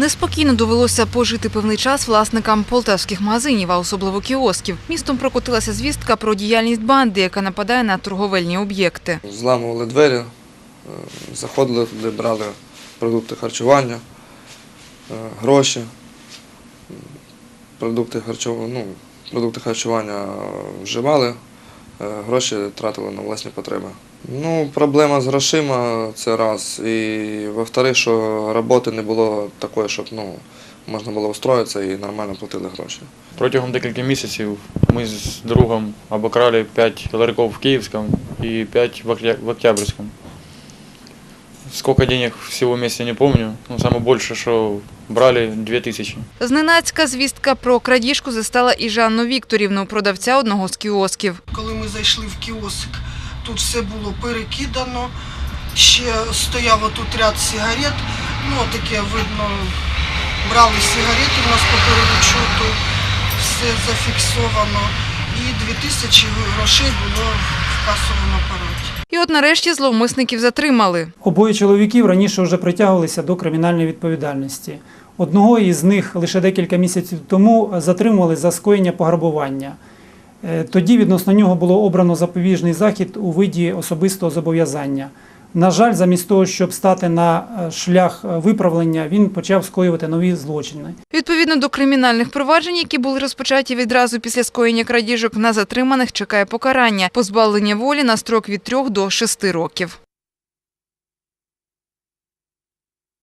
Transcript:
Неспокійно довелося пожити певний час власникам полтавських магазинів, а особливо кіосків. Містом прокотилася звістка про діяльність банди, яка нападає на торговельні об'єкти. Зламували двері, е, заходили туди, брали продукти харчування, е, гроші, продукти харчування, ну, продукти харчування вживали, е, гроші тратили на власні потреби. Ну, проблема з грошима це раз. І во-вторых, що роботи не було такої, щоб ну, можна було устроїтися і нормально платили гроші. Протягом декілька місяців ми з другом обокрали 5 ларьков в Київському і 5 в Октябрьському. Сколько денег всего вместе не помню. Ну, самое больше, что брали 2000. Зненацька звістка про крадіжку застала і Жанну Вікторівну, продавця одного з кіосків. Коли ми зайшли в кіоск, тут все було перекидано. Ще стояв отут ряд сигарет. Ну, таке видно, брали сигарети у нас по перелічоту, все зафіксовано. І 2000 грошей було в касовому апараті. І от нарешті зловмисників затримали. Обоє чоловіків раніше вже притягувалися до кримінальної відповідальності. Одного із них лише декілька місяців тому затримували за скоєння пограбування. Е, Тоді відносно нього було обрано запобіжний захід у виді особистого зобов'язання. На жаль, замість того, щоб стати на е, шлях е, виправлення, він почав скоювати нові злочини. Відповідно до кримінальних проваджень, які були розпочаті відразу після скоєння крадіжок, на затриманих чекає покарання – позбавлення волі на строк від 3 до 6 років.